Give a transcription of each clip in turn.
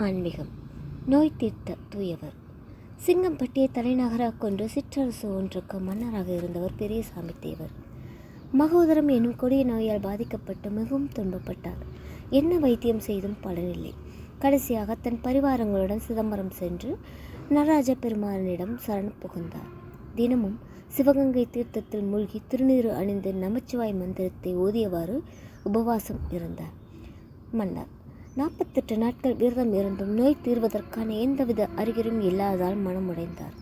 ஆன்மீகம். நோய் தீர்த்த தூயவர். சிங்கம்பட்டியை தலைநகராக கொண்டு சிற்றரசு ஒன்றுக்கு மன்னராக இருந்தவர் பெரியசாமி தேவர் மகோதரம் என்னும் கொடிய நோயால் பாதிக்கப்பட்டு மிகவும் துன்பப்பட்டார். என்ன வைத்தியம் செய்தும் பலனில்லை. கடைசியாக தன் பரிவாரங்களுடன் சிதம்பரம் சென்று நடராஜ பெருமானிடம் சரண் புகுந்தார். தினமும் சிவகங்கை தீர்த்தத்தில் மூழ்கி திருநீறு அணிந்து நமச்சிவாய் மந்திரத்தை ஓதியவாறு உபவாசம் இருந்தார். மன்னர் நாற்பத்தெட்டு நாட்கள் விரதம் இருந்தும் நோய் தீர்வதற்கான எந்தவித அறிகுறியும் இல்லாததால் மனமுடைந்தார்.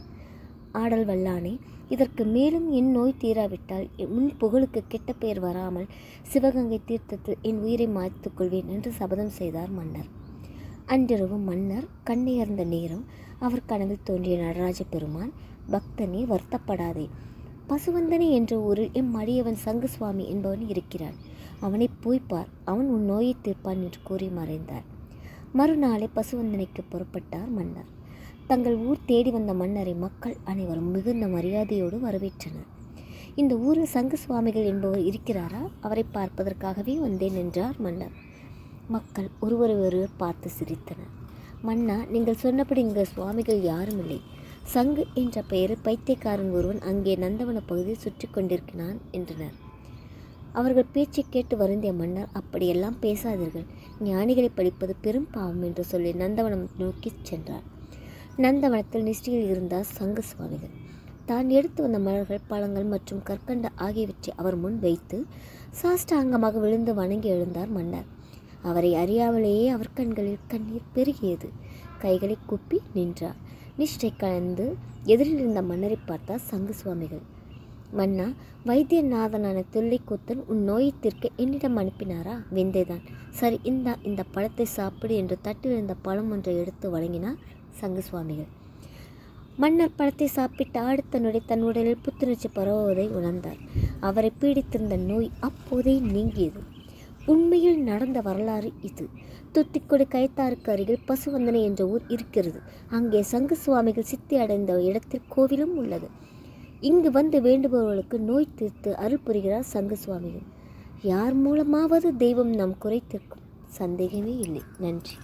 ஆடல் வல்லானே இதற்கு மேலும் என் நோய் தீராவிட்டால் முன் புகழுக்கு கெட்ட பெயர் வராமல் சிவகங்கை தீர்த்தத்தில் என் உயிரை மாய்த்துக் கொள்வேன் என்று சபதம் செய்தார் மன்னர். அன்றிரவு மன்னர் கண்ணையர்ந்த நேரம் அவர் கனவில் தோன்றிய நடராஜ பெருமான் பக்தனே வருத்தப்படாதே பசுவந்தனி என்ற ஊரில் எம் மடியவன் சங்கு சுவாமி என்பவன் இருக்கிறான். அவனை போய் பார் அவன் உன் நோயை தீர்ப்பான் என்று கூறி மறைந்தார். மறுநாளே பசுவந்தனைக்கு புறப்பட்டார் மன்னர். தங்கள் ஊர் தேடி வந்த மன்னரை மக்கள் அனைவரும் மிகுந்த மரியாதையோடு வரவேற்றனர். இந்த ஊரில் சங்கு சுவாமிகள் என்பவர் இருக்கிறாரா? அவரை பார்ப்பதற்காகவே வந்தேன் என்றார் மன்னர். மக்கள் ஒருவரை ஒருவர் பார்த்து சிரித்தனர். மன்னா நீங்கள் சொன்னபடி இங்கே சுவாமிகள் யாரும் இல்லை. சங்கு என்ற பெயரில் பைத்தியக்காரன் ஒருவன் அங்கே நந்தவன பகுதியில் சுற்றி கொண்டிருக்கிறான் என்றனர். அவர்கள் பேச்சை கேட்டு வருந்திய மன்னர் அப்படியெல்லாம் பேசாதீர்கள். ஞானிகளை படிப்பது பெரும் பாவம் என்று சொல்லி நந்தவனம் நோக்கி சென்றார். நந்தவனத்தில் நிஷ்டியில் இருந்தார் சங்கு சுவாமிகள். தான் எடுத்து வந்த மலர்கள் பழங்கள் மற்றும் கற்கண்ட ஆகியவற்றை அவர் முன் வைத்து சாஷ்டாங்கமாக விழுந்து வணங்கி எழுந்தார் மன்னர். அவரை அறியாமலேயே அவர் கண்களில் கண்ணீர் பெருகியது. கைகளை குப்பி நின்றார். நிஷ்டை கலந்து எதிரில் இருந்த மன்னரை பார்த்தார் சங்கு சுவாமிகள். மன்னா வைத்தியநாதனான தொல்லைக்கூத்தன் உன் நோயத்திற்கு என்னிடம் அனுப்பினாரா? விந்தைதான். சரி இந்தா இந்த பழத்தை சாப்பிடு என்று தட்டிலிருந்த பழம் ஒன்றை எடுத்து வழங்கினார் சங்கு சுவாமிகள் மன்னர் பழத்தை சாப்பிட்டு அடுத்த நொடி தன் உடலில் புத்துணர்ச்சி பரவுவதை உணர்ந்தார். அவரை பீடித்திருந்த நோய் அப்போதே நீங்கியது. உண்மையில் நடந்த வரலாறு இது. துத்திக்கொடி கைத்தாருக்கு அருகில் பசுவந்தனை என்ற ஊர் இருக்கிறது. அங்கே சங்கு சுவாமிகள் சித்தி அடைந்த இடத்தில் கோவிலும் உள்ளது. இங்கு வந்து வேண்டுபவர்களுக்கு நோய் தீர்த்து அருள் புரிகிறார் சங்க சுவாமிகள் யார் மூலமாவது தெய்வம் நம் குறைத்திருக்கும்? சந்தேகமே இல்லை. நன்றி.